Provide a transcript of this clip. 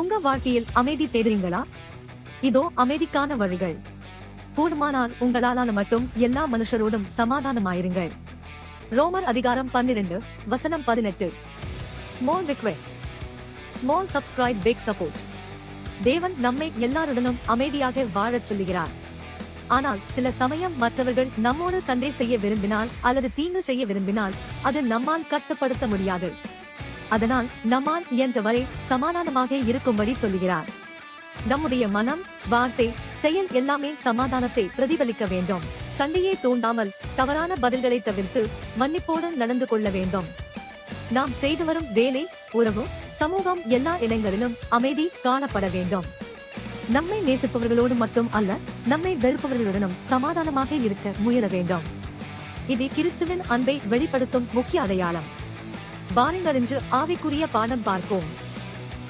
உங்க வாழ்க்கையில் அமைதி தேடுறீங்களா? இதோ அமைதிக்கான வழிகள். கூடுமானால் உங்களாலான மட்டும் எல்லா மனுஷரோடும் சமாதானமாயிருங்கள். ரோமர் அதிகாரம் பன்னிரண்டு வசனம் பதினெட்டு. Small request small subscribe big support தேவன் நம்மை எல்லாருடனும் அமைதியாக வாழச் சொல்லுகிறார். ஆனால் சில சமயம் மற்றவர்கள் நம்மோடு சண்டை செய்ய விரும்பினால் அல்லது தீங்கு செய்ய விரும்பினால் அது நம்மால் கட்டுப்படுத்த முடியாது. அதனால் நம்மால் இயன்றவரை சமாதானமாக இருக்கும்படி சொல்லுகிறார். நம்முடைய மனம் வார்த்தை செயல் எல்லாமே சமாதானத்தை பிரதிபலிக்க வேண்டும். சண்டையை தூண்டாமல் தவறான பதில்களை தவிர்த்து மன்னிப்போடு நடந்து கொள்ள வேண்டும். நாம் செய்து வரும் வேலை உறவு சமூகம் எல்லா இடங்களிலும் அமைதி காணப்பட வேண்டும். நம்மை நேசிப்பவர்களோடு மட்டும் அல்ல நம்மை வெறுப்பவர்களுடனும் சமாதானமாக இருக்க முயல வேண்டும். இது கிறிஸ்துவின் அன்பை வெளிப்படுத்தும் முக்கிய அடையாளம். வாருங்கள் என்று ஆவிக்குரிய பாடம் பார்ப்போம்.